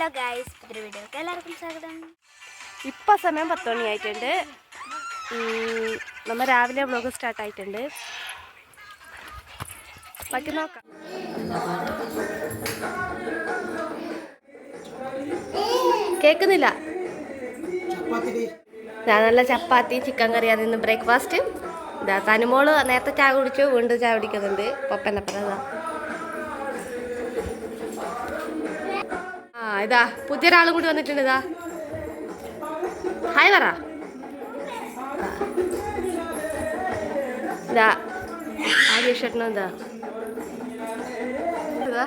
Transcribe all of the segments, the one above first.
Hello guys പുതിയ വീഡിയോക്ക് എല്ലാവർക്കും സ്വാഗതം. ഇപ്പം സമയം പത്ത് മണി ആയിട്ടുണ്ട് നമ്മൾ നമ്മ രാവിലെ വ്ലോഗ് സ്റ്റാർട്ട് ആയിട്ടുണ്ട്. ബാക്കി നോക്കാം. കേൾക്കുന്നില്ല ഞാൻ നല്ല ചപ്പാത്തി ചിക്കൻ കറി അതിൽ ഇന്ന് ബ്രേക്ക്ഫാസ്റ്റ് ഇതാ തനുമോൾ നേരത്തെ ചായ കുടിച്ചു വീണ്ടും ചായ കുടിക്കുന്നുണ്ട്. പപ്പന്റെ ഇതാ പുതിയൊരാളും കൂടി വന്നിട്ടുണ്ട് ഇതാ. ഹായ് പറ. ഇതാ ആദ്യ ഷർട്ടിന് എന്താ? ഇതാ.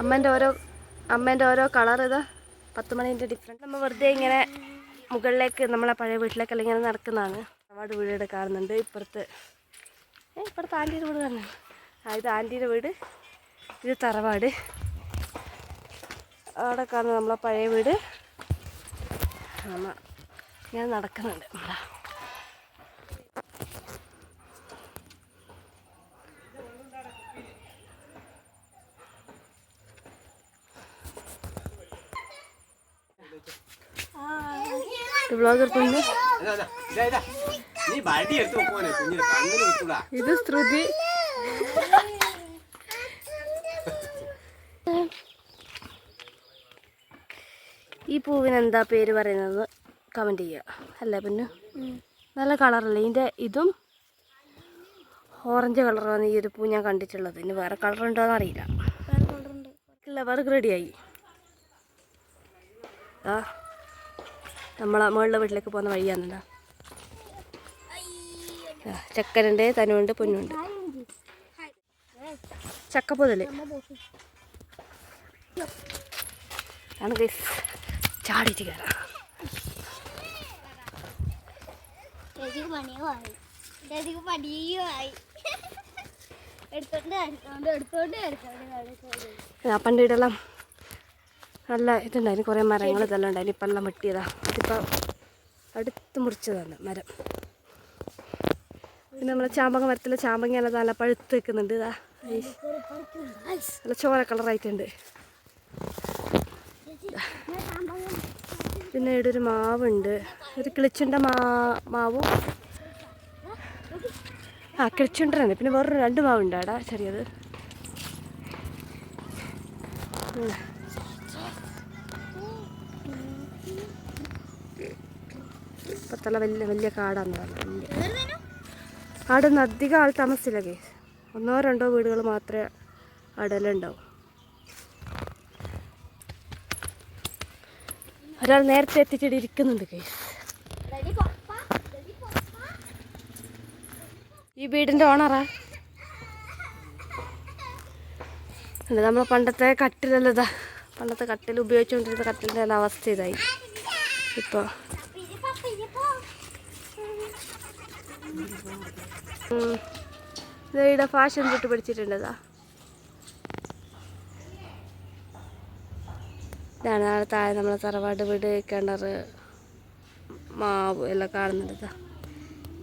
അമ്മേന്റെ ഓരോ അമ്മേന്റെ ഓരോ കളർ ഇത്. പത്ത് മണീന്റെ ഡിഫറന്റ് നമ്മൾ വെറുതെ ഇങ്ങനെ മുകളിലേക്ക് നമ്മളെ പഴയ വീട്ടിലേക്കെല്ലാം ഇങ്ങനെ നടക്കുന്നതാണ്. ഒരുപാട് വീടുകൾ കാണുന്നുണ്ട്. ഇപ്പുറത്ത് ഏ ഇപ്പുറത്ത് ആന്റീന്റെ വീട് തന്നെ ആ ഇത് ആന്റീന്റെ വീട്. ഇത് തറവാട്. അവിടെ കാണുന്നത് നമ്മളെ പഴയ വീട്. നമ്മ ഇങ്ങനെ നടക്കുന്നുണ്ട്. നമ്മളെ വ്ളോഗ് എടുത്തുണ്ട് അതാ, അതാ, ഇതാ, ഇതാ. നീ വടി എടുത്ത് വെക്കുവാനെ കുഞ്ഞിന് കണ്ണിന് ഇത് ശ്രുതി. ഈ പൂവിന് എന്താ പേര് പറയുന്നത്? കമന്റ് ചെയ്യുക. അല്ലേ പിന്നെ? നല്ല കളറല്ലേ? ഇതിന്റെ ഇതും ഓറഞ്ച് കളറാണ് ഈ ഒരു പൂ ഞാൻ കണ്ടിട്ടുള്ളത്. ഇനി വേറെ കളർ ഉണ്ടോ എന്ന് അറിയില്ല ഇല്ല വേറെ റെഡിയായി ആ. നമ്മളെ മുകളിലെ വീട്ടിലേക്ക് പോകുന്ന വഴിയാണെന്താ ചക്കനുണ്ട് തനുണ്ട് പൊന്നുണ്ട്. ചക്കപ്പൊതൽ ആണ് ഗൈസ് ചാടിയിട്ട് കയറാം പണ്ട് നല്ല ഇതുണ്ടായിരുന്നു കുറേ മരങ്ങൾ ഇതെല്ലാം ഉണ്ടായിരുന്നു ഇപ്പം എല്ലാം വെട്ടിയതാ. അതിപ്പോൾ അടുത്ത് മുറിച്ചതാണ് മരം. പിന്നെ നമ്മളെ ചാമ്പങ്ങ മരത്തിലെ ചാമ്പങ്ങ എല്ലാം നല്ല പഴുത്ത് വെക്കുന്നുണ്ട് ഇതാ. നല്ല ചോര കളറായിട്ടുണ്ട്. പിന്നെ ഇവിടെ ഒരു മാവുണ്ട്. ഒരു കിളിച്ചുണ്ട മാ മാവും? ആ കിളിച്ചുണ്ടനുണ്ട് പിന്നെ വേറൊരു രണ്ട് മാവുണ്ട്. അവിടെ ചെറിയത്. ഉം. ഇപ്പത്തുള്ള വലിയ വലിയ കാടാന്ന് പറഞ്ഞു വലിയ ആടൊന്നും അധികം ആൾ താമസിച്ചില്ല കേസ് ഒന്നോ രണ്ടോ വീടുകൾ മാത്രമേ അടലുണ്ടാവും. ഒരാൾ നേരത്തെ എത്തിച്ചിട്ട് ഇരിക്കുന്നുണ്ട് കേസ്. ഈ വീടിന്റെ ഓണറാ. നമ്മളെ പണ്ടത്തെ കട്ടിലല്ലതാ പണ്ടത്തെ കട്ടിൽ ഉപയോഗിച്ചുകൊണ്ടിരുന്ന കട്ടിലിന്റെ അവസ്ഥ ഇതായി. ഇപ്പോൾ ഇവിടെ ഫാഷൻ തൊട്ട് പഠിച്ചിട്ടുണ്ട് ഇതാ ഇതാണ് നാളെ താഴെ നമ്മളെ തറവാട് വീട് കിണർ മാവ് എല്ലാം കാണുന്നുണ്ട് ഇതാ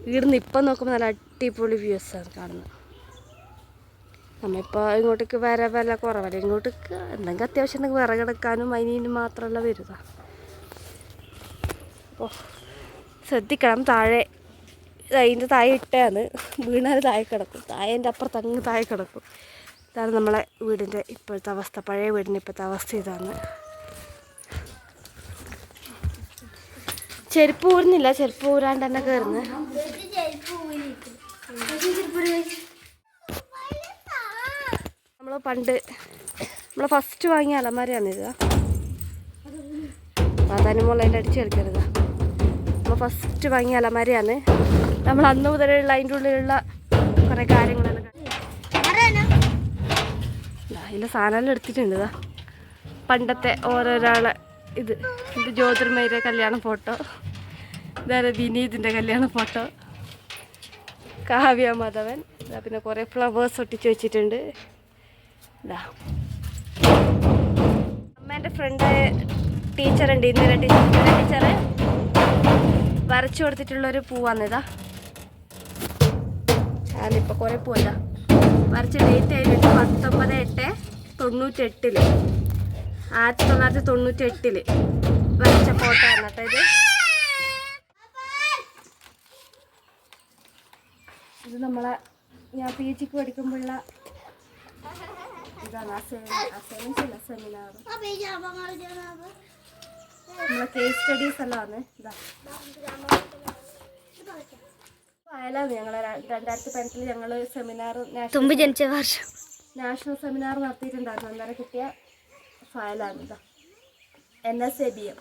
ഇവിടുന്ന് ഇപ്പം നോക്കുമ്പോൾ നല്ല അടിപൊളി വ്യൂസ് ആണ് കാണുന്നത്. നമ്മളിപ്പോൾ ഇങ്ങോട്ടേക്ക് വര വില കുറവല്ല? ഇങ്ങോട്ടേക്ക് എന്തെങ്കിലും അത്യാവശ്യം ഉണ്ടെങ്കിൽ വിറകെടുക്കാനും അതിനും മാത്രമല്ല വരുക. ഓ ശ്രദ്ധിക്കണം താഴെ. അതിന്റെ താഴെ ഇട്ടാണ് വീണാൽ താഴെ കിടക്കും താഴേന്റെ അപ്പുറത്ത് അങ്ങ് താഴെ കിടക്കും ഇതാണ് നമ്മളെ വീടിന്റെ ഇപ്പോഴത്തെ അവസ്ഥ പഴയ വീടിന്റെ ഇപ്പോഴത്തെ അവസ്ഥ ഇതാണ് ചെരുപ്പ് ഊരുന്നില്ല ചെരുപ്പ് ഊരാണ്ട് തന്നെ കയറുന്നത് നമ്മൾ പണ്ട് നമ്മൾ ഫസ്റ്റ് വാങ്ങിയ അലമാരയാണിത് പ്രാധാന്യമുള്ള മുളേന്റെ അടിച്ച് കളിക്കരുത് നമ്മൾ ഫസ്റ്റ് വാങ്ങിയ അലമാരയാണ്. നമ്മൾ അന്ന് മുതലുള്ള അതിന്റെ ഉള്ളിലുള്ള കുറേ കാര്യങ്ങളെല്ലാം അതിലെ സാധനമെല്ലാം എടുത്തിട്ടുണ്ട് ഇതാ പണ്ടത്തെ ഓരോരാളെ ഇത് ഇത് ജ്യോതിർമയുടെ കല്യാണ ഫോട്ടോ. ഇതാരെ വിനീതിന്റെ കല്യാണ ഫോട്ടോ. കാവ്യ മാധവൻ. ഇതാ പിന്നെ കുറേ ഫ്ലവേഴ്സ് ഒട്ടിച്ച് വെച്ചിട്ടുണ്ട്. ഇതാ അമ്മേന്റെ ഫ്രണ്ട് ടീച്ചറുണ്ട് ഇന്ദിര ടീച്ചർ ടീച്ചർ. വരച്ചു കൊടുത്തിട്ടുള്ളൊരു പൂവാണ് ഇതാ ഞാനിപ്പോൾ കുറേ പൂവിതാ വരച്ച ഡേറ്റ് ആയിട്ട് പത്തൊമ്പത് എട്ട് തൊണ്ണൂറ്റെട്ടിൽ. ആയിരത്തി തൊള്ളായിരത്തി തൊണ്ണൂറ്റി എട്ടിൽ വരച്ച ഫോട്ടോ ആണ് ഇത് ഇത് നമ്മളെ ഞാൻ പി ജിക്ക് പഠിക്കുമ്പോഴുള്ള ഇതാണ്. അസൈൻമെന്റ്സ് അല്ല സെമിനാർ നമ്മളെ കേസ് സ്റ്റഡീസ് എല്ലാം ആണ്. ഇതാ. വയലാണ് ഞങ്ങൾ രണ്ടായിരത്തി പതിനെട്ടിൽ ഞങ്ങൾ സെമിനാർ തുമ്പി ജനിച്ച വർഷം. നാഷണൽ സെമിനാർ നടത്തിയിട്ടുണ്ടായിരുന്നു. അന്നേരം കിട്ടിയ ഫയലാണ് ഇതാ. N S A B M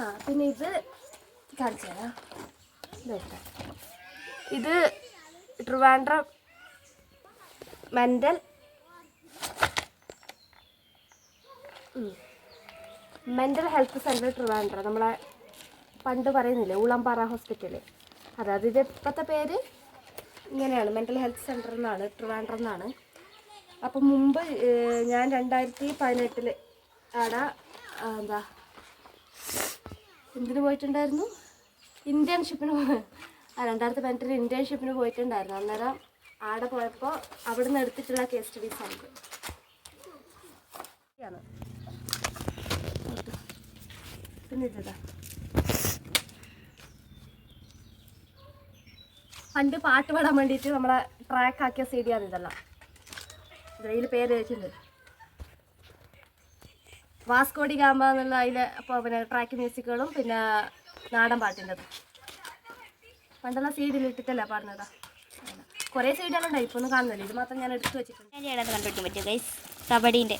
ആ പിന്നെ ഇത് കാണിച്ചു തരാം. ഇത് Trivandrum mental mental health centre Trivandrum നമ്മളെ പണ്ട് പറയുന്നില്ലേ ഉളംപാറ ഹോസ്പിറ്റൽ അതായത് ഇത് ഇപ്പോഴത്തെ പേര് ഇങ്ങനെയാണ് മെന്റൽ ഹെൽത്ത് സെന്റർ എന്നാണ് ട്രിവാൻഡ്രം എന്നാണ്. അപ്പം മുമ്പ് ഞാൻ രണ്ടായിരത്തി പതിനെട്ടിൽ ആടെ എന്താ എന്തിന് പോയിട്ടുണ്ടായിരുന്നു? ഇന്റേൺഷിപ്പിന് രണ്ടായിരത്തി പതിനെട്ടിൽ ഇന്റേൺഷിപ്പിന് പോയിട്ടുണ്ടായിരുന്നു. അന്നേരം ആടെ പോയപ്പോൾ അവിടെ നിന്ന് എടുത്തിട്ടുള്ള കേസ് സ്റ്റഡീസ് ആണ് ഇത്. ആണ് പിന്നെ പണ്ട് പാട്ട് പാടാൻ വേണ്ടിയിട്ട് നമ്മളെ ട്രാക്ക് ആക്കിയ സി ആണ് ഇതെല്ലാം. ഇതിൽ പേര് വെച്ചിട്ടുണ്ട്. വാസ്കോടി ഗാമ്പ എന്നുള്ള അതിൽ അപ്പോൾ പിന്നെ ട്രാക്ക് മ്യൂസിക്കുകളും പിന്നെ നാടൻ പാട്ടിന്റെ പണ്ടുള്ള സി ഇട്ടിട്ടല്ല പാടുന്നതാ? കുറേ സി ഡികളുണ്ടായി ഒന്നും കാണുന്നില്ല. ഇത് മാത്രം ഞാൻ എടുത്തു വെച്ചിട്ടുണ്ട്. കണ്ടുപിടിക്കാൻ പറ്റും കബഡീന്റെ.